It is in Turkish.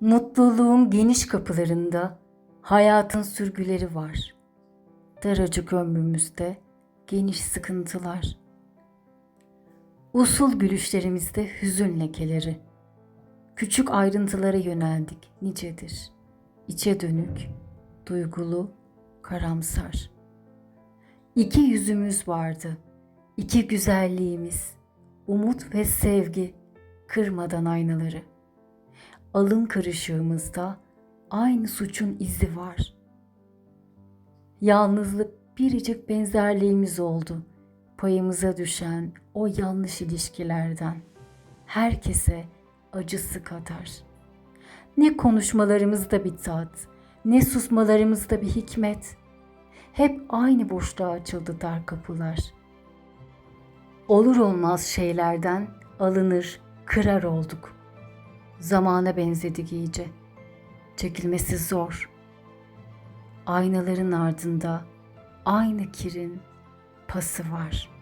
Mutluluğun geniş kapılarında hayatın sürgüleri var. Daracık ömrümüzde geniş sıkıntılar. Usul gülüşlerimizde hüzün lekeleri. Küçük ayrıntılara yöneldik nicedir. İçe dönük, duygulu, karamsar. İki yüzümüz vardı. iki güzelliğimiz. Umut ve sevgi kırmadan aynaları. Alın kırışığımızda aynı suçun izi var. Yalnızlık biricik benzerliğimiz oldu. Payımıza düşen o yanlış ilişkilerden. Herkese acısı kadar. Ne konuşmalarımızda bir tat, ne susmalarımızda bir hikmet. Hep aynı boşluğa açıldı dar kapılar. Olur olmaz şeylerden alınır, kırar olduk. Zamana benzedik iyice. Çekilmesi zor. Aynaların ardında aynı kirin pası var.''